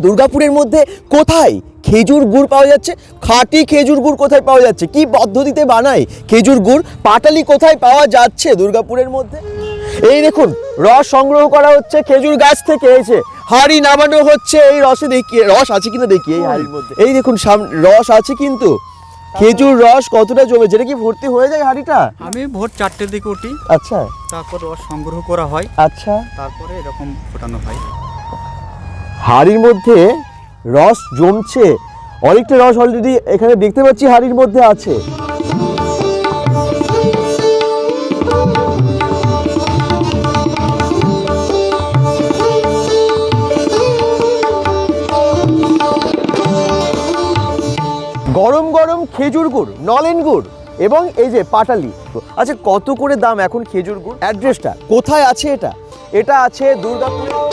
দুর্গাপুরের মধ্যে কোথায় খেজুর গুড় পাওয়া যাচ্ছে? খাঁটি খেজুর গুড় কোথায় পাওয়া যাচ্ছে? কি পদ্ধতিতে বানায় খেজুর গুড়? পাটালি কোথায় পাওয়া যাচ্ছে দুর্গাপুরের মধ্যে? এই দেখুন রস সংগ্রহ করা হচ্ছে খেজুর গাছ থেকে এসে হাড়ি নামানো হচ্ছে এই রসে দেখি রস আছে কিনা দেখি এই হাড়ির মধ্যে। এই দেখুন সামনে রস আছে কিন্তু। খেজুর রস কতটা জমেছে যেটা কি ভর্তি হয়ে যায় হাড়িটা? আমি ভোর চারটের দিকে উঠি আচ্ছা। তারপর রস সংগ্রহ করা হয় আচ্ছা। তারপরে এরকম ফোটানো হয়। হাড়ির মধ্যে রস জমছে। অনেকটা রস অলরেডি এখানে দেখতে পাচ্ছি হাড়ির মধ্যে আছে। গরম গরম খেজুর গুড়, নলেন গুড় এবং এই যে পাটালি। আচ্ছা কত করে দাম এখন খেজুর গুড়? অ্যাড্রেসটা কোথায় আছে এটা? এটা আছে দুর্গাপুরে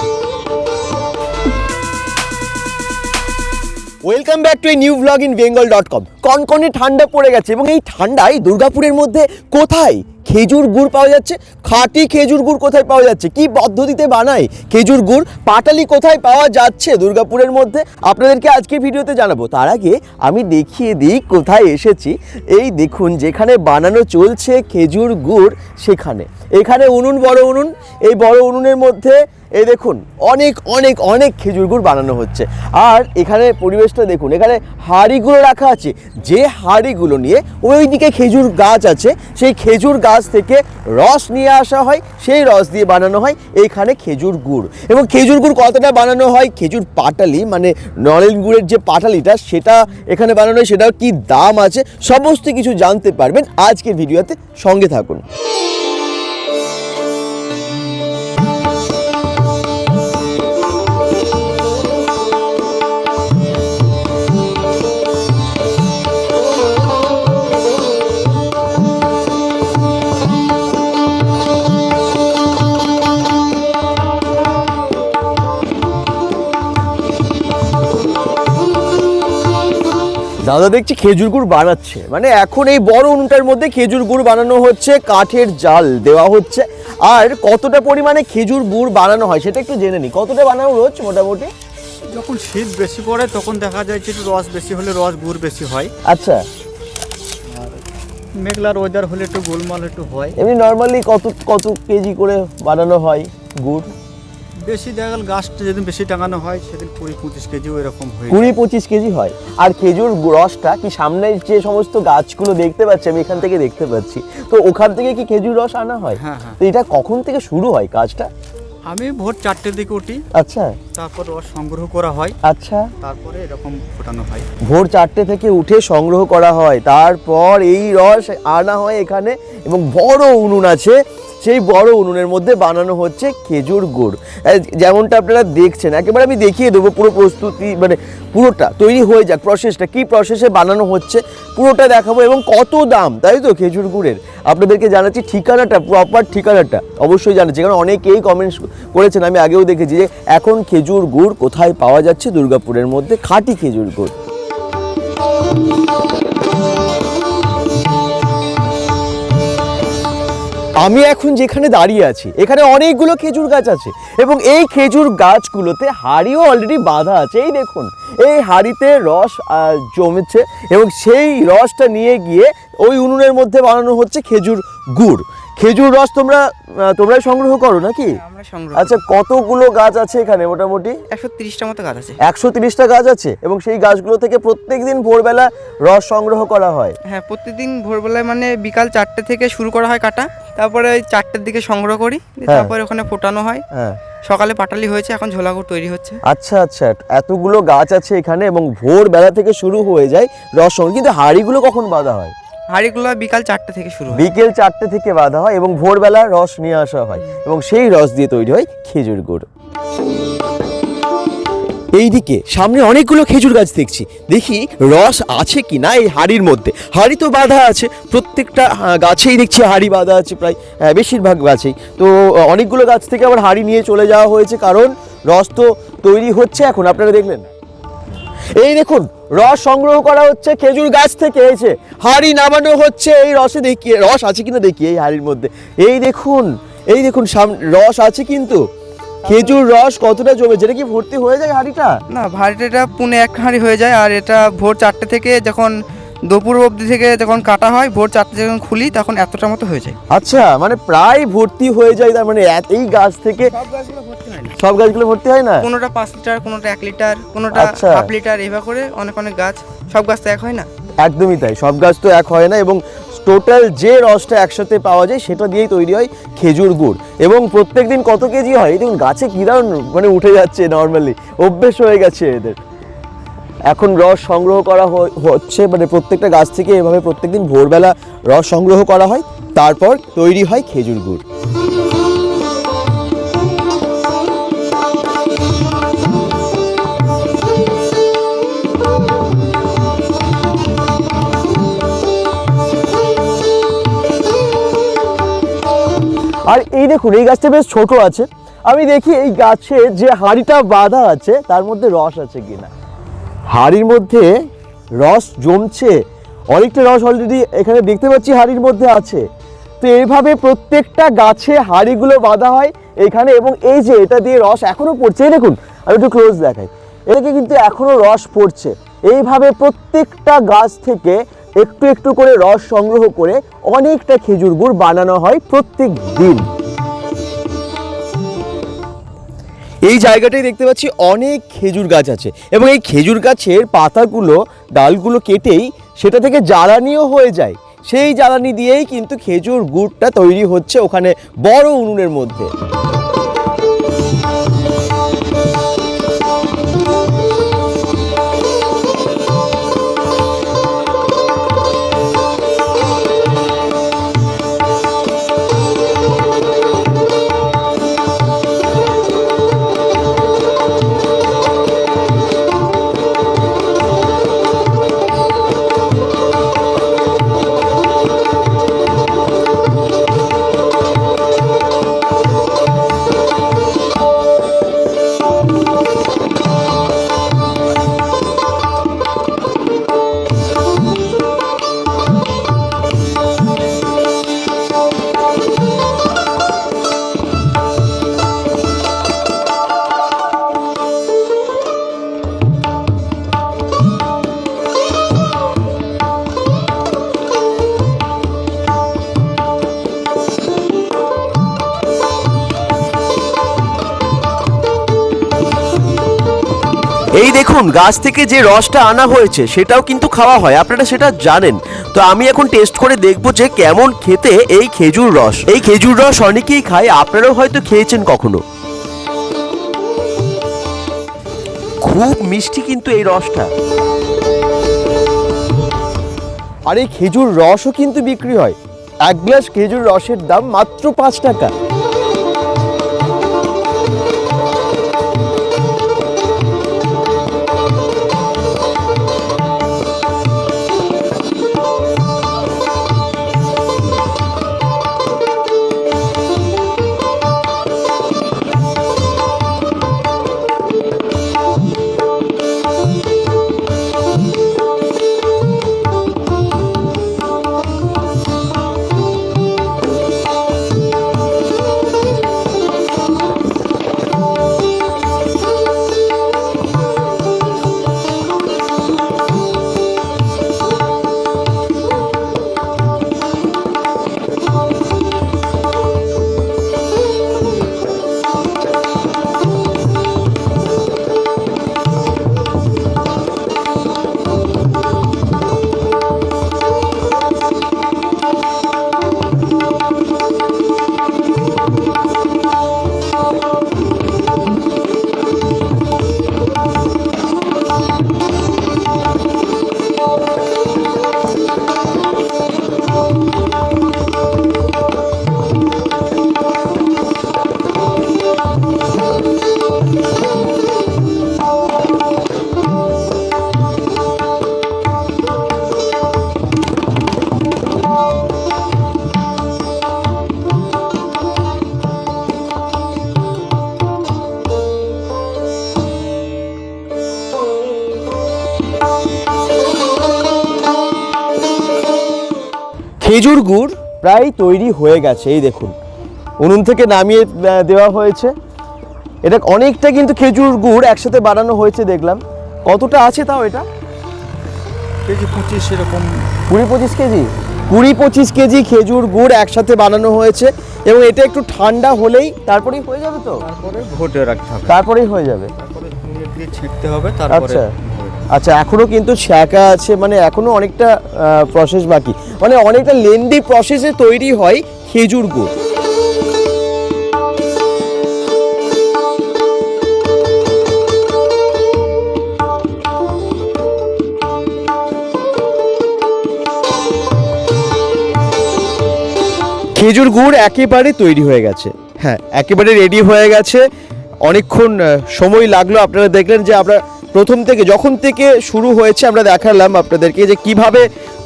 welcome back to a new blog in Bengal dot com কনকনে ঠান্ডা পড়ে গেছে এবং এই ঠান্ডায় দুর্গাপুরের মধ্যে কোথায় খেজুর গুড় পাওয়া যাচ্ছে? খাঁটি খেজুর গুড় কোথায় পাওয়া যাচ্ছে? কি পদ্ধতিতে বানায় খেজুর গুড়? পাটালি কোথায় পাওয়া যাচ্ছে দুর্গাপুরের মধ্যে? আপনাদেরকে আজকে ভিডিওতে জানাব। তার আগে আমি দেখিয়ে দিই কোথায় এসেছি। এই দেখুন, যেখানে বানানো চলছে খেজুর গুড় সেখানে। এখানে উনুন, বড় উনুন। এই বড় উনুনের মধ্যে এই দেখুন, অনেক অনেক অনেক খেজুর গুড় বানানো হচ্ছে। আর এখানে পরিবেশটা দেখুন, এখানে হাঁড়িগুলো রাখা আছে। যে হাঁড়িগুলো নিয়ে ওইদিকে খেজুর গাছ আছে, সেই খেজুর গাছ থেকে রস নিয়ে আসা হয়, সেই রস দিয়ে বানানো হয় এইখানে খেজুর গুড়। এবং খেজুর গুড় কতটা বানানো হয়? খেজুর পাটালি মানে নলেন গুড়ের যে পাটালিটা, সেটা এখানে বানানো হয়, সেটার কি দাম আছে? সমস্ত কিছু জানতে পারবেন আজকের ভিডিওতে। সঙ্গে থাকুন। দাদা দেখছি খেজুর গুড় বানাচ্ছে। মানে এখন এই বড় উনুনটার মধ্যে খেজুর গুড় বানানো হচ্ছে কাঠের জাল দেওয়া হচ্ছে। আর কতটা পরিমাণে খেজুর গুড় বানানো হয় সেটা একটু জেনে নি। কতটা বানানো রোজ মোটামুটি? যখন শীত বেশি পড়ে তখন দেখা যায় যে একটু রস বেশি হলে রস গুড় বেশি হয়। আচ্ছা। মেঘলার ওয়েদার হলে একটু গোলমাল একটু হয়। এমনি নর্মালি কত কত কেজি করে বানানো হয় গুড়? বেশি দেখা গেল গাছটা যেদিন বেশি টাঙানো হয় সেদিন কুড়ি পঁচিশ কেজিও এরকম হয়ে। কুড়ি পঁচিশ কেজি হয়। আর খেজুর রসটা কি সামনে যে সমস্ত গাছগুলো দেখতে পাচ্ছি আমি এখান থেকে দেখতে পাচ্ছি তো ওখান থেকে কি খেজুর রস আনা হয়? হ্যাঁ হ্যাঁ। তো এটা কখন থেকে শুরু হয় কাজটা? আমি ভোর চারটের দিকে উঠি আচ্ছা। তারপর রস সংগ্রহ করা হয় আচ্ছা। তারপরে এরকম ফোটানো হয়। ভোর চারটে থেকে উঠে সংগ্রহ করা হয় তারপর এই রস আনা হয় এখানে এবং বড় উনুন আছে সেই বড় উনুনের মধ্যে বানানো হচ্ছে খেজুর গুড়। যেমনটা আপনারা দেখছেন, একেবারে আমি দেখিয়ে দেবো পুরো প্রস্তুতি মানে পুরোটা তৈরি হয়ে যাক প্রসেসটা কী প্রসেসে বানানো হচ্ছে, পুরোটা দেখাবো এবং কত দাম, তাই তো খেজুর গুড়ের? আপনাদেরকে জানাচ্ছি ঠিকানাটা প্রপার ঠিকানাটা, অবশ্যই জানাচ্ছি, কারণ অনেকেই কমেন্টস করেছেন, আমি আগেও দেখেছি যে এখন খেজুর গুড় কোথায় পাওয়া যাচ্ছে, দুর্গাপুরের মধ্যে খাঁটি খেজুর গুড়। আমি এখন যেখানে দাঁড়িয়ে আছি, এখানে অনেকগুলো খেজুর গাছ আছে এবং এই খেজুর গাছগুলোতে হাড়িও অলরেডি বাঁধা আছে। এই দেখুন, এই হাড়িতে রস জমেছে এবং সেই রসটা নিয়ে গিয়ে ওই উনুনের মধ্যে বানানো হচ্ছে খেজুর গুড়। খেজুর রস তোমরা তোমরাই সংগ্রহ করো নাকি? আচ্ছা কতগুলো গাছ আছে এখানে মোটামুটি? একশো তিরিশটা মতো গাছ আছে। একশো তিরিশটা গাছ আছে এবং সেই গাছগুলো থেকে প্রত্যেকদিন ভোরবেলা রস সংগ্রহ করা হয়। হ্যাঁ প্রতিদিন ভোরবেলায় মানে বিকাল চারটে থেকে শুরু করা হয় কাটা তারপরে ওই চারটের দিকে সংগ্রহ করি হ্যাঁ। তারপরে ওখানে ফোটানো হয়। হ্যাঁ। সকালে পাটালি হয়েছে এখন ঝোলাগুড় তৈরি হচ্ছে। আচ্ছা আচ্ছা এতগুলো গাছ আছে এখানে এবং ভোরবেলা থেকে শুরু হয়ে যায় রস সংগ্রহ। কিন্তু হাঁড়িগুলো কখন বাঁধা হয়? হাঁড়িগুলো বিকাল চারটে থেকে শুরু বিকেল চারটে থেকে বাঁধা হয় এবং ভোরবেলা রস নিয়ে আসা হয় এবং সেই রস দিয়ে তৈরি হয় খেজুর গুড়। এইদিকে সামনে অনেকগুলো খেজুর গাছ দেখছি। দেখি রস আছে কি না এই হাড়ির মধ্যে? হাড়ি তো বাঁধা আছে, প্রত্যেকটা গাছেই দেখছি হাড়ি বাঁধা আছে প্রায় বেশিরভাগ গাছেই। তো, অনেকগুলো গাছ থেকে আবার হাড়ি নিয়ে চলে যাওয়া হয়েছে কারণ রস তো তৈরি হচ্ছে এখন। আপনারা দেখলেন? এই দেখুন, রস সংগ্রহ করা হচ্ছে খেজুর গাছ থেকে এসে হাড়ি নামানো হচ্ছে, এই রসে দেখি রস আছে কিনা দেখি এই হাড়ির মধ্যে। এই দেখুন এই দেখুন রস আছে কিন্তু। খেজুর রস কতটা জমে, যেটা কি ভর্তি হয়ে যায় হাঁড়িটা? না ভাড়িটা পুনে এক হাঁড়ি হয়ে যায়, আর এটা ভোর চারটে থেকে যখন দুপুর অবধি থেকে যখন কাটা হয় ভোর চারটে যখন খুলি তখন এতটা মতো হয়ে যায়। আচ্ছা মানে প্রায় ভর্তি হয়ে যায় তার মানে এত- এই গাছ থেকে সব গাছগুলো ভর্তি হয় না? সব গাছগুলো ভর্তি হয় না? কোনোটা পাঁচ লিটার কোনোটা এক লিটার কোনোটা আচ্ছা। হাফ লিটার এভাবে করে অনেক অনেক গাছ সব গাছ তো এক হয় না? একদমই তাই সব গাছ তো এক হয় না এবং টোটাল যে রসটা একসাথে পাওয়া যায় সেটা দিয়েই তৈরি হয় খেজুর গুড়। এবং প্রত্যেক দিন কত কেজি হয়? এই দেখুন গাছে কী দারুণ মানে উঠে যাচ্ছে নর্মালি অভ্যেস হয়ে গেছে এদের। এখন রস সংগ্রহ করা হচ্ছে মানে প্রত্যেকটা গাছ থেকে এভাবে প্রত্যেকদিন ভোরবেলা রস সংগ্রহ করা হয়, তারপর তৈরি হয় খেজুর গুড়। আর এই দেখুন, এই গাছটা বেশ ছোট আছে। আমি দেখি এই গাছে যে হাঁড়িটা বাঁধা আছে, তার মধ্যে রস আছে কিনা। হাঁড়ির মধ্যে রস জমছে। অনেকটা রস অলরেডি এখানে দেখতে পাচ্ছি হাঁড়ির মধ্যে আছে। তো এইভাবে প্রত্যেকটা গাছে হাঁড়িগুলো বাঁধা হয় এখানে এবং এই যে এটা দিয়ে রস এখনও পড়ছে, এই দেখুন, আমি একটু ক্লোজ দেখাই। এটাকে কিন্তু এখনও রস পড়ছে। এইভাবে প্রত্যেকটা গাছ থেকে একটু একটু করে রস সংগ্রহ করে অনেকটা খেজুর গুড় বানানো হয় প্রত্যেক দিন। এই জায়গাটাই দেখতে পাচ্ছি অনেক খেজুর গাছ আছে এবং এই খেজুর গাছের পাতাগুলো, ডালগুলো কেটেই সেটা থেকে জ্বালানিও হয়ে যায়। সেই জ্বালানি দিয়েই কিন্তু খেজুর গুড়টা তৈরি হচ্ছে ওখানে বড় উনুনের মধ্যে। দেখুন, গাছ থেকে যে রসটা আনা হয়েছে, সেটাও কিন্তু খাওয়া হয়। আপনারা সেটা জানেন। তো আমি এখন টেস্ট করে দেখব যে কেমন খেতে এই খেজুর রস। এই খেজুর রস অনেকেই খায়, আপনারাও হয়তো খেয়েছেন কখনো। খুব মিষ্টি কিন্তু এই রসটা। আর এই খেজুর রসও কিন্তু বিক্রি হয়। এক গ্লাস খেজুর রসের দাম মাত্র পাঁচ টাকা। খেজুর গুড় প্রায় তৈরি হয়ে গেছে এই দেখুন। উনুন থেকে নামিয়ে দেওয়া হয়েছে। এটা অনেকটা কিন্তু খেজুর গুড় একসাথে বানানো হয়েছে দেখলাম। কতটা আছে তাও এটা? কেজি পঁচিশ এরকম। কুড়ি পঁচিশ কেজি? কুড়ি পঁচিশ কেজি খেজুর গুড় একসাথে বানানো হয়েছে এবং এটা একটু ঠান্ডা হলেই তারপরেই হয়ে যাবে তো? তারপরে ভোটে রাখতে হবে। তারপরেই হয়ে যাবে। তারপরে দিয়ে ছিঁড়তে হবে তারপরে আচ্ছা। হবে। আচ্ছা এখনও কিন্তু ছ্যাঁকা আছে মানে এখনও অনেকটা প্রসেস বাকি মানে অনেকটা লেন্দি প্রসেসে তৈরি হয় খেজুর গুড় খেজুর গুড় একেবারে তৈরি হয়ে গেছে হ্যাঁ একেবারে রেডি হয়ে গেছে অনেকক্ষণ সময় লাগল, আপনারা দেখলেন যে আমরা প্রথম থেকে, যখন থেকে শুরু হয়েছে, আমরা দেখালাম আপনাদেরকে যে কীভাবে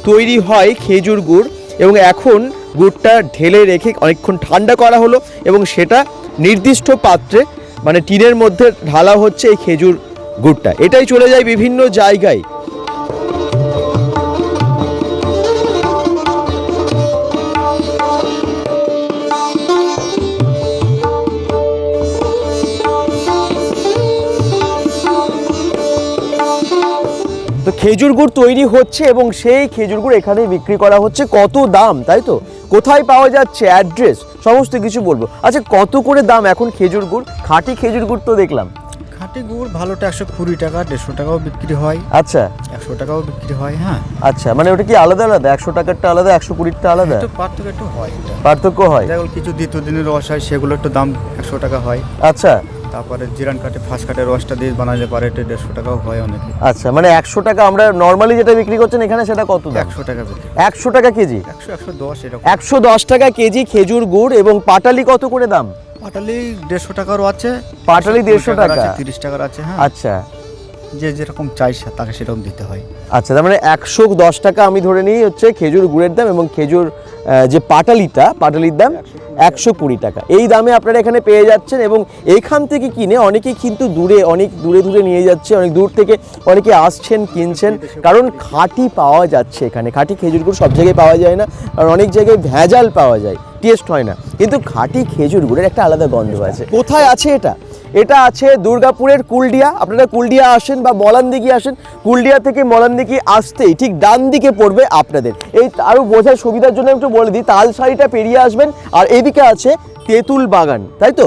তৈরি হয় খেজুর গুড় এবং এখন গুড়টা ঢেলে রেখে অনেকক্ষণ ঠান্ডা করা হলো এবং সেটা নির্দিষ্ট পাত্রে মানে টিনের মধ্যে ঢালা হচ্ছে এই খেজুর গুড়টা। এটাই চলে যায় বিভিন্ন জায়গায়। খেজুর গুড় তৈরি হচ্ছে এবং সেই খেজুর গুড় এখানে বিক্রি করা হচ্ছে। কত দাম তাই তো? কোথায় পাওয়া যাচ্ছে অ্যাড্রেস? সমস্ত কিছু বলব। আচ্ছা কত করে দাম এখন খেজুর গুড়? খাঁটি খেজুর গুড় তো দেখলাম। খাঁটি গুড় ভালোটা একশো কুড়ি টাকা দেড়শো টাকাও বিক্রি হয়। আচ্ছা। একশো টাকাও বিক্রি হয় হ্যাঁ। আচ্ছা মানে ওটা কি আলাদা আলাদা? একশো টাকারটা আলাদা একশো কুড়িটা আলাদা? একটু পার্থক্য একটু হয় পার্থক্য হয়। কিছু দ্বিতীয় দিনের রস হয় সেগুলো একটু দাম একশো টাকা হয়। আচ্ছা। তারপরে জিরান কাটে ফাঁস কাটে রসটা দিয়ে বানালে পারে এটা দেড়শো টাকাও হয় অনেকে। আচ্ছা মানে একশো টাকা আমরা নর্মালি যেটা বিক্রি করছেন এখানে সেটা কত একশো টাকা একশো টাকা কেজি? একশো একশো দশ এরকম। একশো দশ টাকা কেজি খেজুর গুড় এবং পাটালি কত করে দাম? পাটালি দেড়শো টাকারও আছে। পাটালি দেড়শো টাকা। তিরিশ টাকার আছে হ্যাঁ। আচ্ছা। যে যেরকম চাই তাকে সেরকম দিতে হয়। আচ্ছা তার মানে একশো দশ টাকা আমি ধরে নিই হচ্ছে খেজুর গুড়ের দাম এবং খেজুর যে পাটালিটা, পাটালির দাম একশো কুড়ি টাকা। এই দামে আপনারা এখানে পেয়ে যাচ্ছেন এবং এইখান থেকে কিনে অনেকেই কিন্তু দূরে, অনেক দূরে দূরে নিয়ে যাচ্ছে, অনেক দূর থেকে অনেকে আসছেন, কিনছেন। কারণ খাঁটি পাওয়া যাচ্ছে এখানে। খাঁটি খেজুর গুড় সব জায়গায় পাওয়া যায় না। আর অনেক জায়গায় ভেজাল পাওয়া যায়। টেস্ট হয় না। কিন্তু খাঁটি খেজুর গুড়ের একটা আলাদা গন্ধ আছে। কোথায় আছে এটা? এটা আছে দুর্গাপুরের কুলডিয়া। আপনারা কুলডিয়া আসেন বা মলানদিঘি আসেন কুলডিয়া থেকে মলানদিঘি আসতেই ঠিক ডান দিকে পড়বে আপনাদের। এই আরও বোঝার সুবিধার জন্য একটু বলে দিই তাল শাড়িটা পেরিয়ে আসবেন আর এদিকে আছে তেঁতুল বাগান তাই তো?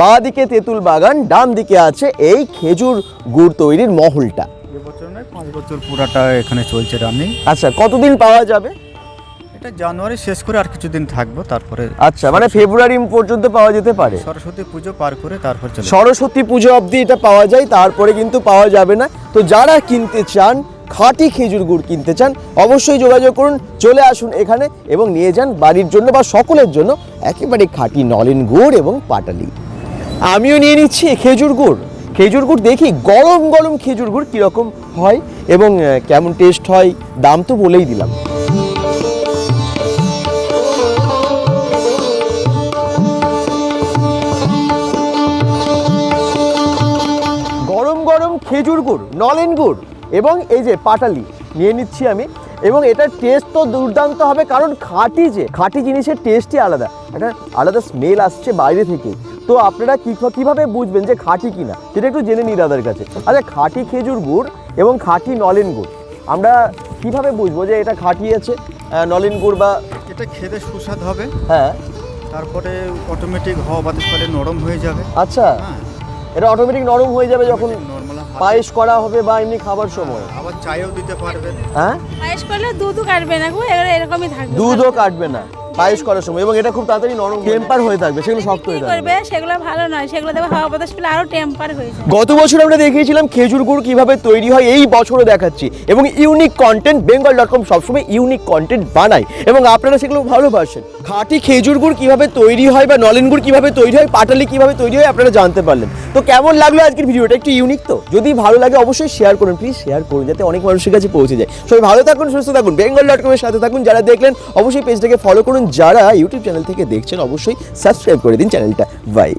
বাঁ দিকে তেঁতুল বাগান ডান দিকে। আছে এই খেজুর গুড় তৈরির মহলটা। এবছর নয় পাঁচ বছর পুরাটা এখানে চলছে রানিং আচ্ছা কতদিন পাওয়া যাবে? এটা জানুয়ারি শেষ করে আর কিছুদিন থাকব তারপরে আচ্ছা মানে ফেব্রুয়ারি পর্যন্ত পাওয়া যেতে পারে? সরস্বতী পুজো পার করে তারপর চলে সরস্বতী পুজো অবধি এটা পাওয়া যায় তারপরে কিন্তু পাওয়া যাবে না। তো যারা কিনতে চান খাঁটি খেজুর গুড় কিনতে চান অবশ্যই যোগাযোগ করুন চলে আসুন এখানে এবং নিয়ে যান বাড়ির জন্য বা সকলের জন্য একেবারে খাঁটি নলেন গুড় এবং পাটালি। আমিও নিয়ে নিচ্ছি খেজুর গুড়। খেজুর গুড় দেখি গরম গরম খেজুর গুড় কীরকম হয় এবং কেমন টেস্ট হয় দাম তো বলেই দিলাম। গুড় নলেন গুড় এবং এই যে পাটালি নিয়ে নিচ্ছি আমি। এবং এটার টেস্ট তো দুর্দান্ত হবে কারণ খাঁটি যে খাঁটি জিনিসের টেস্টই আলাদা। একটা আলাদা স্মেল আসছে বাইরে থেকে। তো আপনারা কী কীভাবে বুঝবেন যে খাঁটি কিনা? সেটা একটু জেনে নিই দাদার কাছে। আচ্ছা খাঁটি খেজুর গুড় এবং খাঁটি নলেন গুড়। আমরা কীভাবে বুঝব যে এটা খাঁটি আছে আহ, নলেন গুড় বা এটা খেতে সুস্বাদ হবে। হ্যাঁ। তারপরে অটোমেটিক হাওয়া বাতাস নরম হয়ে যাবে। আচ্ছা। হ্যাঁ। এটা অটোমেটিক নরম হয়ে যাবে যখন নর্মাল পায়েস করা হবে বা এমনি খাবার সময়? আবার চায়েও দিতে পারবেন। হ্যাঁ? পায়েস করলে দুধও কাটবে না গো এরকমই থাকবে। দুধও কাটবে না। পায়েস করার সময় এবং এটা খুব তাড়াতাড়ি নরম টেম্পার হয়ে থাকবে সেগুলো শক্ত হয়ে থাকবে। করবে? সেগুলো ভালো নয়। সেগুলো দেবে হাওয়া বাতাস পেলে আরও টেম্পার হয়ে যায়। গত বছর আমরা দেখিয়েছিলাম খেজুর গুড় কীভাবে তৈরি হয় এই বছরও দেখাচ্ছি। এবং unique content Bengal dot com সবসময় ইউনিক কন্টেন্ট বানায়। এবং আপনারা সেগুলো ভালোবাসেন। খাঁটি খেজুর গুড় কীভাবে তৈরি হয় বা নলেন গুড় কীভাবে তৈরি হয় পাটালি কীভাবে তৈরি হয় আপনারা জানতে পারলেন। তো কেমন লাগল আজকের ভিডিওটা? একটু ইউনিক তো? যদি ভালো লাগে অবশ্যই শেয়ার করুন প্লিজ শেয়ার করুন যাতে অনেক মানুষের কাছে পৌঁছে যায়। সবাই ভালো থাকুন সুস্থ থাকুন বেঙ্গল ডট কমের সাথে থাকুন। যারা দেখলেন অবশ্যই পেজটাকে ফলো করুন। যারা ইউটিউব চ্যানেল থেকে দেখছেন অবশ্যই সাবস্ক্রাইব করে দিন চ্যানেলটা বাই